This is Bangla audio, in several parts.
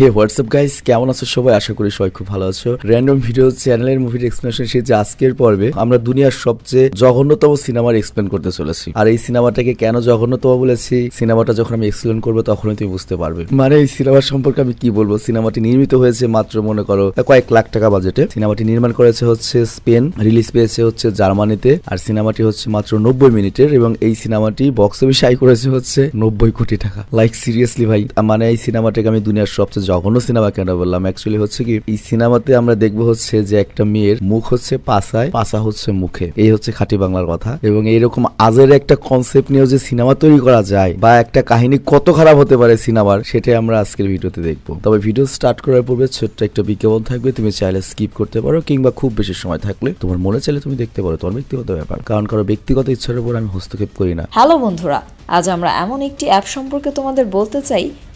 হে হোয়াটসঅ্যাপ গাইস কেমন আছো সবাই? আশা করি সবাই খুব ভালো আছো। র্যান্ডম ভিডিও চ্যানেলের মুভির এক্সপ্লেনেশন যে আজকের পর্বে, আমরা দুনিয়ার সবচেয়ে জঘন্যতম সিনেমার এক্সপ্লেন করতে চলেছি। আর এই সিনেমাটাকে কেন জঘন্যতম বলেছি? সিনেমাটা যখন আমি এক্সপ্লেন করব, তখনই তুমি বুঝতে পারবে। মানে এই সিনেমার সম্পর্কে আমি কি বলব? সিনেমাটি নির্মিত হয়েছে মাত্র, মনে করো, কয়েক লাখ টাকা বাজেটে সিনেমাটি নির্মাণ করেছে হচ্ছে স্পেন রিলিজ পেয়েছে হচ্ছে জার্মানিতে। আর সিনেমাটি হচ্ছে মাত্র নব্বই মিনিটের এবং এই সিনেমাটি বক্স অফিসে আয় করেছে হচ্ছে নব্বই কোটি টাকা। লাইক সিরিয়াসলি ভাই মানে এই সিনেমাটাকে আমি দুনিয়ার সবচেয়ে জঘন্য সিনেমা কেন বললাম? অ্যাকচুয়ালি হচ্ছে কি, এই সিনেমাতে আমরা দেখব হচ্ছে যে একটা মেয়ের মুখ হচ্ছে পাশায় পাশা হচ্ছে মুখে। এই হচ্ছে খাঁটি বাংলার কথা। এবং এইরকম আজের একটা কনসেপ্ট নিয়েও যে সিনেমা তৈরি করা যায় বা একটা কাহিনী কত খারাপ হতে পারে সিনেমার, সেটাই আমরা আজকের ভিডিওতে দেখব। তবে ভিডিও স্টার্ট করার পূর্বে ছোট্ট একটা বিজ্ঞাপন থাকবে। তুমি চাইলে স্কিপ করতে পারো কিংবা খুব বেশি সময় থাকলে তোমার মনে চাইলে তুমি দেখতে পারো, তোমার ব্যক্তিগত ব্যাপার। কারণ কারও ব্যক্তিগত ইচ্ছার উপর আমি হস্তক্ষেপ করি না। হ্যালো বন্ধুরা, আজ আমরা এমন একটি অ্যাপ সম্পর্কে তোমাদের বলতে চাই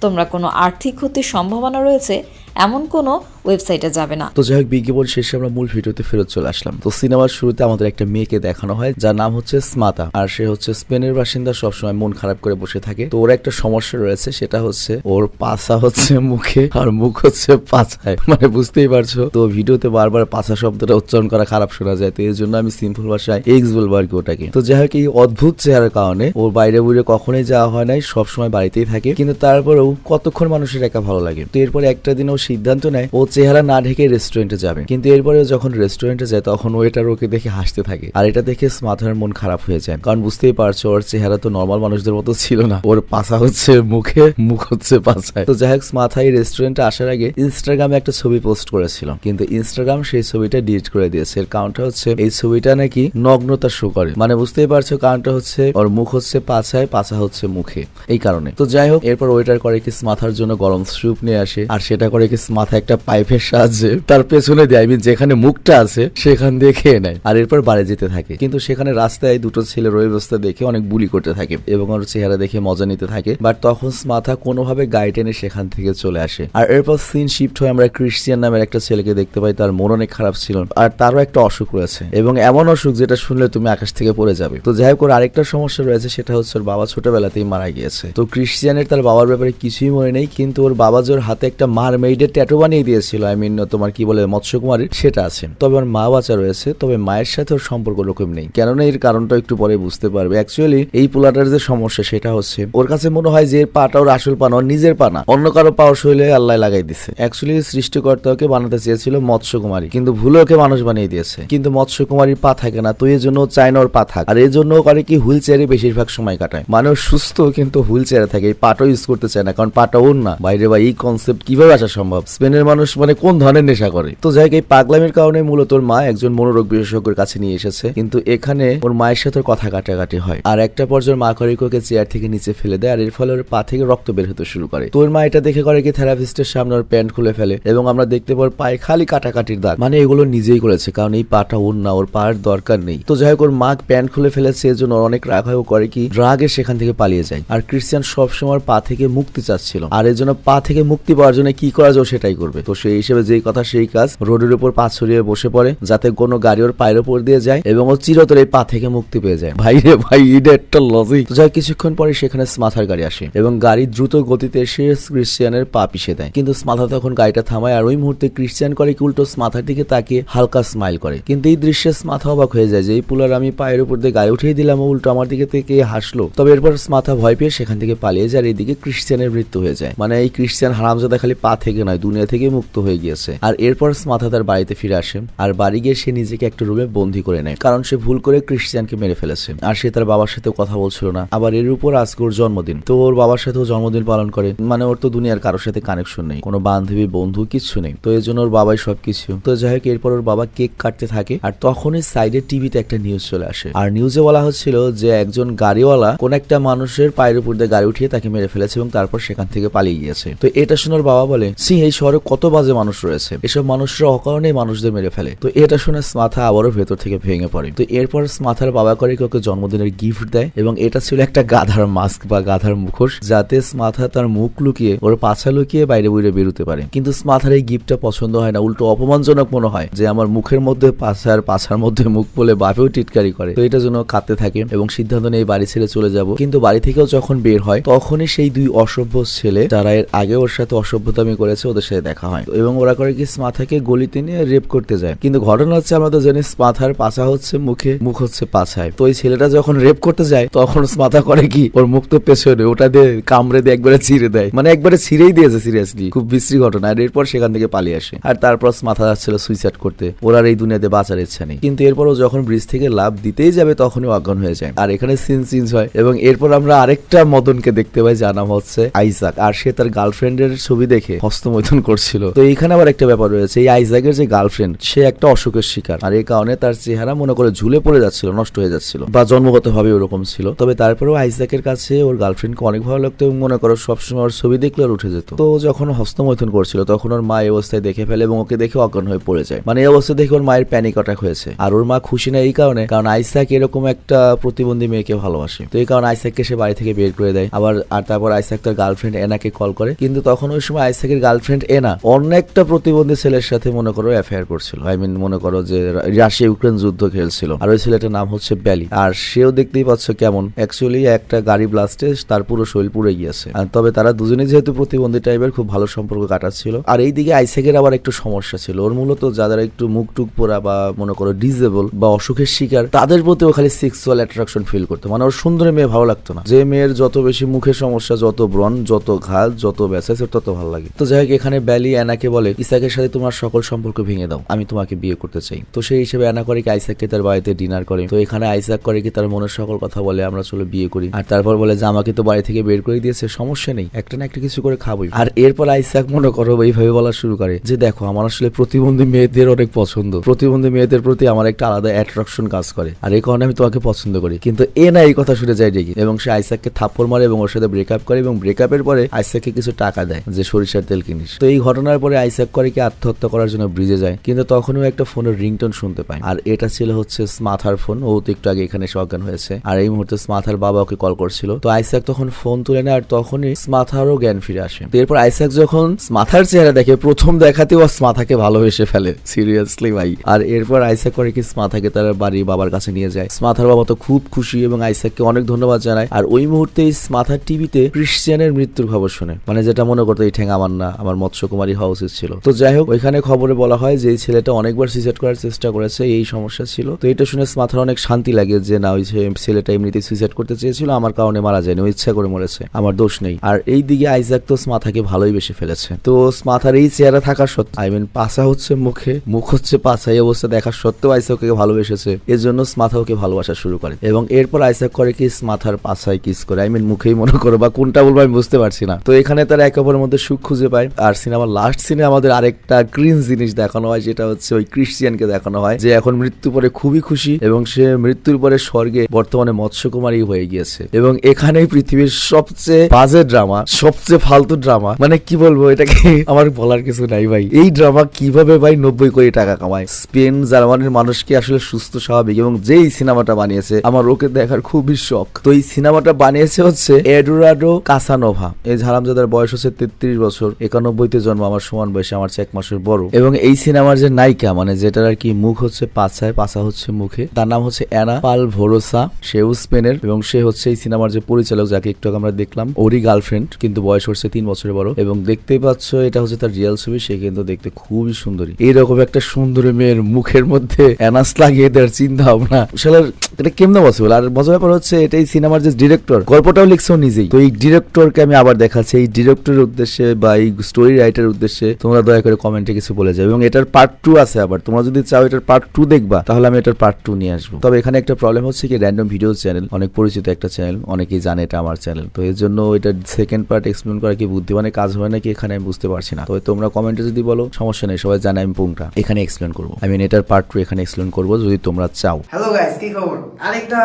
তোমরা কোনো আর্থিক ক্ষতির সম্ভাবনা রয়েছে এমন কোনো ওয়েবসাইটে যাবে না। তো যাই হোক, বিজ্ঞাপন শেষে আমরা মূল ভিডিওতে ফেরত চলে আসলাম। তো সিনেমার শুরুতে আমাদের একটা মেয়েকে দেখানো হয়, যার নাম হচ্ছে স্মাতা। আর সে হচ্ছে স্পেনের বাসিন্দা, সবসময় মন খারাপ করে বসে থাকে। তো ওর একটা সমস্যা রয়েছে, সেটা হচ্ছে ওর পাছা হচ্ছে মুখে আর মুখ হচ্ছে পাছায়। মানে বুঝতেই পারছ? তো ভিডিওতে বারবার পাছা শব্দটা উচ্চারণ করা খারাপ শোনা যায়, তো এই জন্য আমি সিম্পল ভাষায় এক্স বলব আর কি ওটাকে। তো যাই হোক, এই অদ্ভুত চেহারার কারণে ওর বাইরে বুড়ে কখনোই যাওয়া হয় নাই, সবসময় বাড়িতেই থাকে। কিন্তু তারপরেও কতক্ষণ মানুষের একা ভালো লাগে? তো এরপরে একটা দিন ও সিদ্ধান্ত নেয়, ও চেহারা না ঢেকে রেস্টুরেন্টে যাবে। কিন্তু এরপরে যখন রেস্টুরেন্টে যায়, তখন ওয়েটার ওকে দেখে হাসতে থাকে। আর এটা দেখে স্মাথার মন খারাপ হয়ে যায়। কারণ বুঝতেই পারছ, ওর চেহারা তো নর্মাল মানুষদের মতো ছিল না। ওর পাশা হচ্ছে মুখে, মুখ হচ্ছে পাশায় তো যাই হোক এই রেস্টুরেন্টে আসার আগে ইনস্টাগ্রামে একটা ছবি পোস্ট করেছিল কিন্তু ইনস্টাগ্রাম সেই ছবিটা ডিলিট করে দিয়েছে। এর কারণটা হচ্ছে, এই ছবিটা নাকি নগ্নতা শো করে। মানে বুঝতেই পারছ, কারণটা হচ্ছে ওর মুখ হচ্ছে পাছায়, পাছা হচ্ছে মুখে। এই কারণে। তো যাই হোক, এরপর ওয়েটার করে কি স্মাথার জন্য গরম স্যুপ নিয়ে আসে। আর সেটা করে কি স্মাথা একটা পাইপের সাহায্যে তার পেছনে দেয় মিন যেখানে মুখটা আছে, সেখান দিয়ে খেয়ে নেয় আর এরপর বাড়ি যেতে থাকে। কিন্তু সেখানে রাস্তায় দুটো ছেলে রয়ে অবস্থা দেখে অনেক বুলি করতে থাকে এবং ওর চেহারা দেখে মজা নিতে থাকে। বাট তখন স্মাথা কোনোভাবে গাড়ি টেনে সেখান থেকে চলে আসে। আর এরপর সিন শিফট হয়ে আমরা ক্রিশ্চিয়ান নামের একটা ছেলেকে দেখতে পাই, তার মন অনেক খারাপ ছিল আর তারও একটা অসুখ রয়েছে। এবং এমন অসুখ যেটা শুনলে তুমি আকাশ থেকে পড়ে যাবে। তো যাই হোক, ওর আরেকটা সমস্যা রয়েছে, সেটা হচ্ছে ওর বাবা ছোটবেলাতেই মারা গিয়েছে। তো ক্রিশ্চিয়ানের তার বাবার ব্যাপারে কিছুই মনে নেই, কিন্তু ওর বাবা জোর হাতে একটা মার মেইডের ট্যাটু বানিয়ে দিয়েছিল আই মিন তোমার কি বলে, মৎস্যকুমারীর, সেটা আছে। তবে ওর মা বাচ্চা রয়েছে, তবে মায়ের সাথে ওর সম্পর্ক ওরকম নেই। কেননা এর কারণটা একটু পরে বুঝতে পারবে। অ্যাকচুয়ালি এই পোলাটার যে সমস্যা, সেটা হচ্ছে, ওর কাছে মনে হয় যে পাটা ওর আসল পানা ওর নিজের পানা অন্য কারও পাওয়ার শৈলে আল্লাহ লাগাই দিছে। অ্যাকচুয়ালি সৃষ্টিকর্তা ওকে বানাতে চেয়েছিল মৎস্যকুমারী, কিন্তু ভুলে ওকে মানুষ বানিয়ে দিয়েছে। কিন্তু মৎস্যকুমারীর পা থাকে না, তো এই জন্য ও চায় না ওর পা থাক। আর এই জন্য করে কি হুইল চেয়ারে বেশিরভাগ সময় কাটায়। মানুষ সুস্থ, কিন্তু হুইল চেয়ারে থাকে। এই পাটাও ইউজ করতে চায় না, কারণ পাটা ওর না। বাইরে বা এই কনসেপ্ট কীভাবে আসা সম্ভব? স্পেনের মানুষ মানে কোন ধরনের নেশা করে? তো যাই এই পাগলামির কারণে মূলত ওর মা একজন মনোরোগ বিশেষজ্ঞের কাছে নিয়ে এসেছে। কিন্তু এখানে ওর মায়ের সাথে কথা কাটাকাটি হয়। আর একটা পর্যায়ে মা করে কি চেয়ার থেকে নিচে ফেলে দেয়, আর এর ফলে ওর পা থেকে রক্ত বের হতে শুরু করে। তো ওর মা এটা দেখে করে কি থেরাপিস্টের সামনে ওর প্যান্ট খুলে ফেলে এবং আমরা দেখতে পাই পায়ে খালি কাটাকাটির দাগ। মানে এগুলো নিজেই করেছে, কারণ এই পাটা ওর না, ওর পায়ের দরকার নেই। তো যাই হোক, ওর মা প্যান্ট খুলে ফেলেছে, এর জন্য অনেক রাগ হয়, ও করে কি রাগে সেখান থেকে পালিয়ে যায়। আর ক্রিশ্চিয়ান সবসময় পা থেকে মুক্তি চাচ্ছিল। আর এর জন্য পা থেকে মুক্তি পাওয়ার জন্য কি করা যায় সেটাই করবে। তো সেই হিসেবে যেই কথা সেই কাজ রোডের উপর পা ছড়িয়ে বসে পড়ে, যাতে কোনো গাড়ি ওর পায়ের উপর দিয়ে যায় এবং ও চিরতরে পা থেকে মুক্তি পেয়ে যায়। ভাই রে ভাই, এটা একটা লজিক যাই কিছুক্ষণ পরে সেখানে স্মাথার গাড়ি আসে এবং গাড়ি দ্রুত গতিতে এসে ক্রিশ্চিয়ানের পা পিষে দেয়। কিন্তু স্মাথা তখন গাড়িটা থামায় আর ওই মুহূর্তে ক্রিশ্চিয়ান করে কি উল্টো স্মাথার দিকে তাকিয়ে হালকা স্মাইল করে। কিন্তু এই দৃশ্যে স্মাথা অবাক হয়ে যায় যে, এই পুলার আমি পায়ের উপর দিয়ে গাড়ি উঠিয়ে দিলাম, ও উল্টো আমার দিকে থেকে হাসলো। তবে এরপর স্মাথা ভয় পেয়ে সেখান থেকে পালিয়ে যায় আর এইদিকে ক্রিশ্চিয়ানের মৃত্যু হয়ে যায়। মানে এই ক্রিশ্চিয়ান হারামজাদা খালি পা থেকে নয়, দুনিয়া থেকে মুক্তি মুক্ত হয়ে গিয়েছে। আর এরপর স্মাথা তার বাড়িতে ফিরে আসে আর বাড়ি গিয়ে সে নিজেকে একটা রুমে বন্দি করে নেয়। কারণ সে ভুল করে ক্রিশ্চিয়ানকে মেরে ফেলেছে। আর সে তার বাবার সাথে কথা বলছিল না। আবার এর উপর আজকে ওর জন্মদিন। তো ওর বাবার সাথেও জন্মদিন পালন করে। মানে ওর তো দুনিয়ার কারোর সাথে কানেকশন নেই। কোনো বান্ধবী, বন্ধু কিছু নেই। তো এই জন্য ওর বাবাই সবকিছু। তো যাই হোক, এরপর ওর বাবা কেক কাটতে থাকে আর তখনই সাইডে টিভিতে একটা নিউজ চলে আসে। আর নিউজে বলা হচ্ছিল যে একজন গাড়িওয়ালা কোন একটা মানুষের পায়ের উপর দিয়ে গাড়ি উঠিয়ে তাকে মেরে ফেলেছে এবং তারপর সেখান থেকে পালিয়ে গিয়েছে। তো এটা শুনে ওর বাবা বলে সি এই শহরে কত বাজে মানুষ রয়েছে। এসব মানুষরা অকারণে মানুষদের মেরে ফেলে। তো এটা শুনে স্মাথা আবারও ভেতর থেকে ভেঙে পড়ে। তো এরপর স্মাথার বাবা করে কি ওকে জন্মদিনের গিফট দেয় এবং এটা ছিল একটা গাধার মাস্ক বা গাধার মুখোশ, যাতে স্মাথা তার মুখ লুকিয়ে ওর পাছা লুকিয়ে বাইরে বাইরে বেরোতে পারে। কিন্তু স্মাথার এই গিফটটা পছন্দ হয় না, উল্টো অপমানজনক মনে হয় যে আমার মুখের মধ্যে পাছা আর পাছার মধ্যে মুখ বলে বাপেও টিটকারি করে। তো এটা জন্য কাঁদতে থাকে এবং সিদ্ধান্ত নেই বাড়ি ছেড়ে চলে যাব। কিন্তু বাড়ি থেকেও যখন বের হয়, তখনই সেই দুই অসভ্য ছেলে, যারা এর আগে ওর সাথে অসভ্যতামি করেছে, ওদের সাথে দেখা হয়। এবং ওরা করে কি স্মাথাকে গলিতে নিয়ে রেপ করতে যায়। কিন্তু ঘটনা হচ্ছে, আমরা তো জানি স্মাথার পাছা হচ্ছে মুখে, মুখ হচ্ছে পাছায়। তো ওই ছেলেটা যখন রেপ করতে যায়, তখন স্মাথা করে কি? ওর মুখ তো পেছনে, ওটা দিয়ে কামড়ে দিয়ে একবারে ছিঁড়ে দেয়। মানে একবারে ছিঁড়েই দিয়েছে সিরিয়াসলি খুব বিশ্রী ঘটনা। আর এরপর সেখান থেকে পালিয়ে আসে। আর তারপর মাথা যাচ্ছিল সুইসাইড করতে। ওর আর এই দুনিয়াতে বাঁচার ইচ্ছা নেই। কিন্তু এরপরও যখন ব্রিজ থেকে লাভ দিতেই যাবে, তখনই অজ্ঞান হয়ে যায়। আর এখানে সিন চেঞ্জ হয়। এবং এরপর আমরা আরেকটা মদনকে দেখতে পাই, যার নাম হচ্ছে আইজাক। আর সে তার গার্লফ্রেন্ডের ছবি দেখে হস্তমৈথুন করছিল। তো এইখানে আবার একটা ব্যাপার রয়েছে, এই আইজাকের যে গার্লফ্রেন্ড সে একটা অসুখের শিকার। আর এই কারণে তার চেহারা মনে করে ঝুলে পড়ে যাচ্ছিল, নষ্ট হয়ে যাচ্ছিল। বা জন্মগত ভাবে ওরকম ছিল। তবে তারপরেও আইজাকের কাছে ওর গার্লফ্রেন্ডকে অনেক ভালো লাগতো এবং মনে করো সবসময় ওর ছবি দেখলে ওর উঠে যেত। তো যখন হস্তমৈথুন করছিল, তখন ওর মা এই অবস্থায় দেখে ফেলে এবং ওকে দেখে অজ্ঞান হয়ে পড়ে যায়। মানে এই অবস্থা দেখে ওর মায়ের প্যানিক অ্যাটাক হয়েছে। আর ওর মা খুশি না এই কারণে, কারণ আইসাক এরকম একটা প্রতিবন্ধী মেয়েকে ভালোবাসে। তো এই কারণে আইসাককে সে বাড়ি থেকে বের করে দেয়। আবার, আর তারপর আইসাক তার গার্লফ্রেন্ড এনাকে কল করে। কিন্তু তখন ওই সময় আইসাকের গার্লফ্রেন্ড এনা অন্য একটা প্রতিবন্ধী ছেলের সাথে মনে করো অ্যাফেয়ার করছিল। আই মিন মনে করো যে রাশিয়া ইউক্রেন যুদ্ধ খেলছিল। আর ওই ছেলেটার নাম হচ্ছে ব্যালি আর সেও দেখতেই পাচ্ছ কেমন। অ্যাকচুয়ালি একটা গাড়ি ব্লাস্টে তার পুরো শরীর পুড়ে গিয়েছে। তবে তারা দুজনেই যেহেতু প্রতিবন্ধী টাইপের খুব ভালো সম্পর্ক কাটাচ্ছিল। আর এই দিকে আইসেকের আবার একটু সমস্যা ছিল। ওর মূলত যাদের একটু মুখ টুক পোড়া বা মনে করো ডিজেবল বা অসুখের শিকার, তাদের প্রতিও খালি সেক্সুয়াল অ্যাট্রাকশন ফিল করতো। মানে ওর সুন্দর মেয়ে ভালো লাগতো না। যে মেয়ের যত বেশি মুখের সমস্যা, যত ব্রণ, যত ঘাল, যত ব্যাসাইস তত ভালো লাগে। তো যাই হোক, এখানে ব্যালি অ্যানাকে বলে, ইসাকের সাথে তোমার সকল সম্পর্ক ভেঙে দাও, আমি তোমাকে বিয়ে করতে চাই। তো সেই হিসেবে অ্যানা করে কি আইসাককে তার বাড়িতে ডিনার করে। তো এখানে আইসাক করে কি তার মনের সকল কথা বলে, আমরা চলো বিয়ে করি। আর তারপর বলে যে, আমাকে তো বাড়ি থেকে বের করে দিয়েছে, সমস্যা নেই, একটা না একটা কিছু করে খাবোই। আর এরপর আইসাক মনে করো এইভাবে বলা শুরু করে যে, দেখো, আমার আসলে প্রতিবন্ধী মেয়েদের অনেক পছন্দ। প্রতিবন্ধী মেয়েদের প্রতি আমার একটা আলাদা অ্যাট্রাকশন কাজ করে, আর এই কারণে আমি তোমাকে পছন্দ করি। কিন্তু এ না এই কথা শুনে যায় রেগে এবং সে আইসাককে থাপ্পড় মারে এবং ওর সাথে ব্রেকআপ করে, এবং ব্রেকআপের পরে আইসাককে কিছু টাকা দেয় যে সরিষার তেল কিনিস। তো এই ঘটনার পরে আইসাক করে কি আত্মহত্যা করার জন্য ব্রিজে যায়, কিন্তু তখনও একটা ফোনের রিংটোন শুনতে পায়। আর এটা ছিল হচ্ছে স্মাথার ফোন ও তো একটু আগে এখানে এসে অজ্ঞান হয়েছে। আর এই মুহূর্তে স্মাথার বাবা ওকে কল করছিল। তো আইসাক তখন ফোন তুলে নেয়, আর তখনই স্মাথারও জ্ঞান ফিরে আসে। এরপর আইসাক যখন স্মাথার চেহারা দেখে, প্রথম দেখাতেও স্মাথাকে ভালোবেসে ফেলে। সিরিয়াসলি ভাই। আর এরপর আইসাক করে কি স্মাথাকে তার বাড়ি বাবার কাছে নিয়ে যায়। স্মাথার বাবা তো খুব খুশি এবং আইসাককে অনেক ধন্যবাদ জানায়। আর ওই মুহূর্তে স্মাথার টিভিতে ক্রিশ্চিয়ানের মৃত্যুর খবর শুনে। মানে যেটা মনে করতো, এই ঠেং আমার না আমার মৎস্যকুমারী হওয়া উচিত ছিল। তো যাই হোক ওইখানে খবরে বলা হয় যে এই ছেলেটা অনেকবার সুইসাইড করার চেষ্টা করেছে, এই সমস্যা ছিল। তো এটা শুনে স্মাথার অনেক শান্তি লাগে যে না, ওই ছেলেটা এমনিতে সুইসাইড করতে চেয়েছিল, আমার কারণে মারা যায়নি, ও ইচ্ছা করে মরেছে, আমার দোষ নেই। আর এই দিকে আইজাক তো স্মাথাকে ভালোই বেশি ফেলেছে। তো স্মাথার এই চেহারা থাকা সত্ত্বেও আই মিন পাশা হচ্ছে মুখে, মুখ হচ্ছে পাশা এই অবস্থা দেখা সত্ত্বেও আইসাক ওকে ভালোবেসেছে। এর জন্য স্মাথা ওকে ভালোবাসা শুরু করে। এবং এরপর আইসাক করে কি স্মাথার পাশায় কিস করে। আই মিন মুখেই মনে করো, বা কোনটা বলব আমি বুঝতে পারছি না। তো এখানে তারা একে অপরের মধ্যে সুখ খুঁজে পায়। আর সিনেমার লাস্ট সিনে আমাদের আরেকটা ক্রিন জিনিস দেখানো হয়, যেটা হচ্ছে ওই ক্রিশ্চিয়ানকে দেখানো হয়, যে এখন মৃত্যু পরে খুবই খুশি এবং সে মৃত্যুর পরে স্বর্গে বর্তমানে মৎস্যকুমারী হয়ে গিয়েছে। এবং এখানেই পৃথিবীর সবচেয়ে বাজে ড্রামা সবচেয়ে ফালতু ড্রামা মানে কি বলব এটাকে? আমার বলার কিছু নাই ভাই। এই ড্রামা কীভাবে ভাই নব্বই কোটি টাকা কামায়? স্পেন জার্মানির মানুষকে আসলে সুস্থ, স্বাভাবিক এবং যেই সিনেমাটা বানিয়েছে, আমার ওকে দেখার খুবই শখ। তো এই সিনেমাটা বানিয়েছে হচ্ছে এডুরাডো কাসানোভা এই ঝারামজাদার বয়স হচ্ছে তেত্রিশ বছর, একানব্বইতে জন্ম আমার সমান বয়সে আমার এক মাসের বড়। এবং এই সিনেমার যে নায়িকা মানে যেটার আর কি মুখ হচ্ছে পাছায় পাছা হচ্ছে মুখে, তার নাম হচ্ছে অ্যানা পাল ভোরোসা সেও স্পেনের এবং সে হচ্ছে এই সিনেমার যে পরিচালক, যাকে একটু আমরা দেখলাম, ওরই গার্লফ্রেন্ড, কিন্তু বয়স হচ্ছে তিন বছরের বড়। এবং দেখতেই পাচ্ছ, এটা হচ্ছে তার রিয়েল ছবি, সে কিন্তু দেখতে খুবই সুন্দরী। এইরকম একটা সুন্দরী মেয়ের মুখের মধ্যে অ্যানাস লাগিয়ে দেওয়ার চিন্তা ভাবনা। শালার এটা কেমনে পসিবল আর মজার ব্যাপার হচ্ছে, এটা এই সিনেমার যে ডিরেক্টর গল্পটাও লিখছেও নিজেই। তো এই ডিরেক্টরকে আমি আবার দেখাচ্ছি। এই ডিরেক্টরের উদ্দেশ্যে বা এই স্টোরি রাইটার উদ্দেশ্যে শেষে তোমরা দয়া করে কমেন্টে কিছু বলে যাবে। এবং এটার পার্ট টু আছে আবার। তোমরা যদি চাও এটার পার্ট টু দেখবা, তাহলে আমি এটার পার্ট টু নিয়ে আসব। তবে এখানে একটা প্রবলেম হচ্ছে কি র্যান্ডম ভিডিও চ্যানেল অনেক পরিচিত একটা চ্যানেল অনেকেই জানে এটা আমার চ্যানেল তো এর জন্য এটা সেকেন্ড পার্ট এক্সপ্লেন করা কি বুদ্ধিমানের কাজ হয় নাকি, এখানে আমি বুঝতে পারছি না। তবে তোমরা কমেন্টে যদি বলো, সমস্যা নেই, সবাই জানে আমি পুংটা। এখানে এক্সপ্লেন করব। আমি এটার পার্ট টু এখানে এক্সপ্লেন করব, যদি তোমরা চাও। হ্যালো গাইস কি খবর? আরেকটা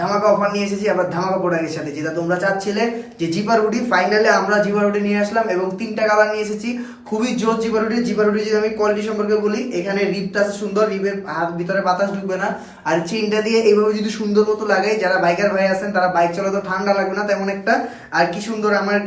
ধামাকা অফার নিয়ে এসেছি, আবার ধামাকা প্রোডাক্টের সাথে। যেটা তোমরা চাচ্ছিলে যে জিপার হুডি ফাইনালে আমরা জিপার হুডি নিয়ে আসলাম এবং তিনটা কালার নিয়ে এসেছি। খুবই জোর জিপার হুডি জিপার হুডি যদি আমি কোয়ালিটি সম্পর্কে বলি, এখানে রিপটা আছে সুন্দর রিপের হাত ভিতরে বাতাস ঢুকবে না। আর চেনটা দিয়ে এইভাবে যদি সুন্দর মতো লাগে যারা বাইকার ভাই আছেন, তারা বাইক চালাতে ঠান্ডা লাগবে না তেমন একটা। আর কি সুন্দর আমার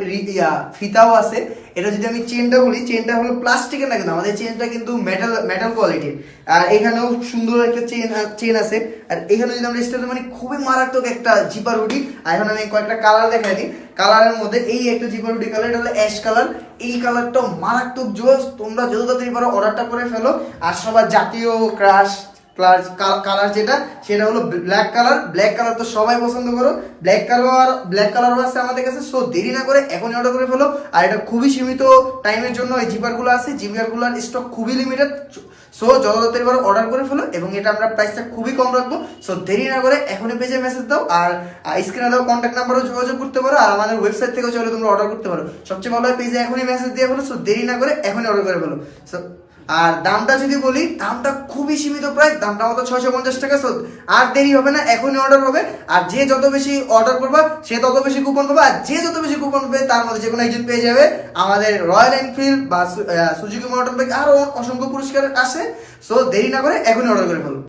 ফিতাও আছে। এটা যদি আমি চেনটা বলি, চেনটা হলো প্লাস্টিকের না কিন্তু, আমাদের চেনটা কিন্তু মেটাল মেটাল কোয়ালিটির আর এখানেও সুন্দর একটা চেন চেন আছে। আর এখানে যদি আমরা স্টাইল মানে খুবই মারাত্মক একটা জিপার হুডি আর এখন আমি কয়েকটা কালার দেখাই দিই। কালারের মধ্যে এই একটা জিপার হুডি কালার এটা হলো অ্যাশ কালার এই কালারটা মারাত্মক জোস, তোমরা যত তাড়াতাড়ি পারো অর্ডারটা করে ফেলো। আর সবার জাতীয় ক্রাশ কালার যেটা, সেটা হলো ব্ল্যাক কালার ব্ল্যাক কালার তো সবাই পছন্দ করো। ব্ল্যাক কালার ব্ল্যাক কালারও আছে আমাদের কাছে সো দেরি না করে এখনই অর্ডার করে ফেলো। আর এটা খুবই সীমিত টাইমের জন্য এই জিপারগুলো আছে। জিপারগুলোর স্টক খুবই লিমিটেড সো যত তাড়াতাড়ি অর্ডার করে ফেলো এবং এটা আমরা প্রাইসটা খুবই কম রাখব। সো দেরি না করে এখনই পেজে মেসেজ দাও আর স্ক্রিনে দাও কন্ট্যাক্ট নাম্বারও যোগাযোগ করতে পারো আর আমাদের ওয়েবসাইট থেকেও চলে তোমরা অর্ডার করতে পারো। সবচেয়ে ভালো হয় পেজে এখনই মেসেজ দিয়ে ফেলো সো দেরি না করে এখনই অর্ডার করে ফেলো। সো আর দামটা যদি বলি, দামটা খুবই সীমিত প্রাইস দামটা হতো ছয়শো পঞ্চাশ টাকা সো আর দেরি হবে না, এখনই অর্ডার হবে। আর যে যত বেশি অর্ডার করবে, সে তত বেশি কুপন পাবে। আর যে যত বেশি কুপন পাবে, তার মধ্যে যে কোনো একজন পেয়ে যাবে। আমাদের রয়্যাল এনফিল্ড বা সুজুকি মোটর বাইক আরও অসংখ্য পুরস্কার আসে সো দেরি না করে এখনই অর্ডার করে ফেলো।